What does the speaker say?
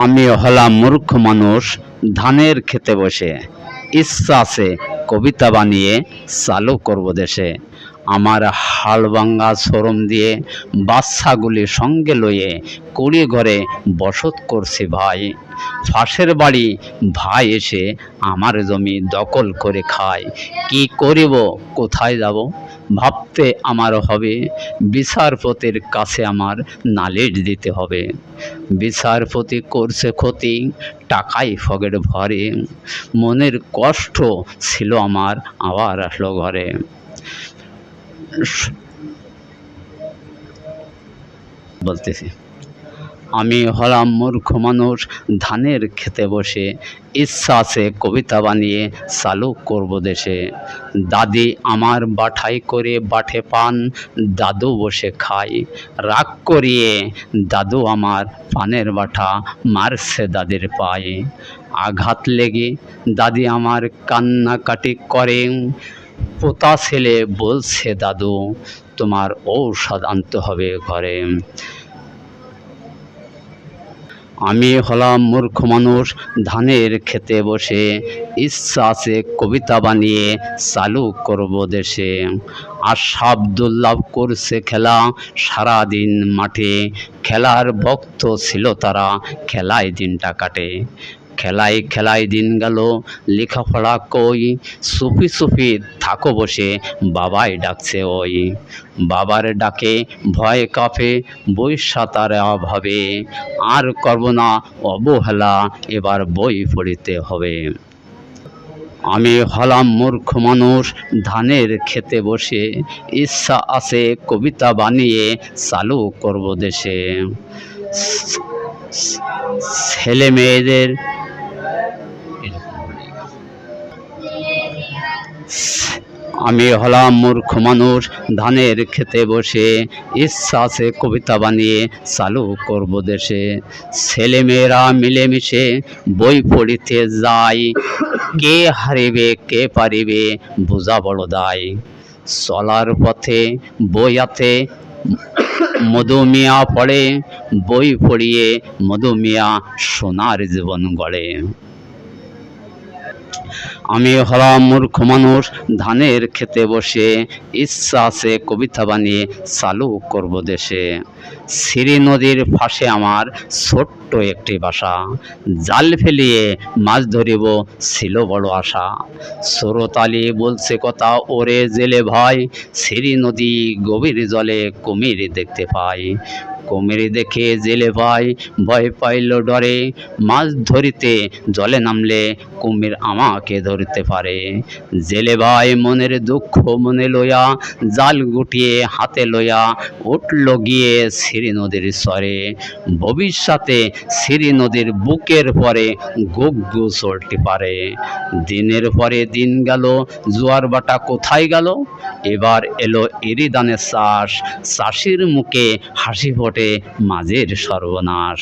আমি হলাম মূর্খ মানুষ, ধানের খেতে বসে। ইচ্ছা আছে কবিতা বানিয়ে চালু করব দেশে। আমার হাড়ভাঙ্গা শরম দিয়ে বাচ্চাগুলি সঙ্গে লয়ে কুড়ি ঘরে বসত করছি ভাই। ফাঁসের বাড়ি ভাই এসে আমার জমি দখল করে খায়। কি করিব, কোথায় যাব? ভাবতে আমার হবে, বিচারপতির কাছে আমার নালিশ দিতে হবে। বিচারপতি করছে ক্ষতি, টাকাই ফগের ভরে। মনের কষ্ট ছিল আমার, আবার আসলো ঘরে। বলতেছি। আমি হলাম মূর্খ মানুষ, ধানের খেতে বসে। ইচ্ছা আছে কবিতা বানিয়ে চালু করব দেশে। দাদি আমার বাঠাই করে বাঠে পান, দাদু বসে খায়। রাগ করিয়ে দাদু আমার পানের বাঠা মারছে দাদির পায়ে। আঘাত লেগে দাদি আমার কান্নাকাটি করে। পোতা ছেলে বলছে, দাদু, তোমার ঔষধ আনতে হবে ঘরে। আমি হলাম মূর্খ মানুষ, ধানের খেতে বসে। ইচ্ছা আছে কবিতা বানিয়ে চালু করব দেশে। আশা আবদুল্লাভ করছে খেলা সারাদিন মাঠে। খেলার ভক্ত ছিল তারা, খেলায় দিনটা কাটে। খেলায় খেলায় দিন গেল, লেখাপড়া কই? সুফি সুফি থাকো বসে, বাবাই ডাকছে ওই। বাবার ডাকে ভয় কাঁপে বৈশা তার অভাবে। আর করব না অবহেলা, এবার বই পড়িতে হবে। আমি হলাম মূর্খ মানুষ, ধানের খেতে বসে। ইচ্ছা আছে কবিতা বানিয়ে চালু করব দেশে। ছেলে মেয়েদের আমি হলাম মূর্খ মানুষ, ধানের খেতে বসে ইচ্ছা আছে কবিতা বানিয়ে চালু করব দেশে। ছেলেমেয়েরা মিলেমিশে বই পড়িতে যায়। কে হারিবে, কে পারিবে, বোঝা বড় দায়। চলার পথে বইয়াতে মধুমিয়া পড়ে, বই পড়িয়ে মধুমিয়া সোনার জীবন গড়ে। আমি হলাম মূর্খ মানুষ, ধানের খেতে বসে ইচ্ছা আছে কবিতা বানিয়ে চালু করব দেশে। সিরি নদীর পাশে আমার ছোট্ট একটি বাসা। জাল ফেলিয়ে মাছ ধরিব ছিল বড় আশা। সরতালি বলছে কথা, ওরে জেলে ভাই সিরি নদী গভীর জলে কুমির দেখতে পাই। কুমির দেখে জেলে ভাই ভয় পাইল ডরে। মাছ ধরিতে জলে নামলে কুমির আমাকে ধরতে পারে। জেলে ভাই মনের দুঃখ মনে লইয়া জাল গুটিয়ে হাতে লইয়া উঠল গিয়ে সিরি নদীর স্বরে। ভবিষ্যতে সিরি নদীর বুকের পরে গুগ্গু চলতে পারে। দিনের পরে দিন গেল, জোয়ার বাটা কোথায় গেল? এবার এলো ইরিদানের চাষ চাষির মুখে হাসি ফোটে মাঝের সর্বনাশ।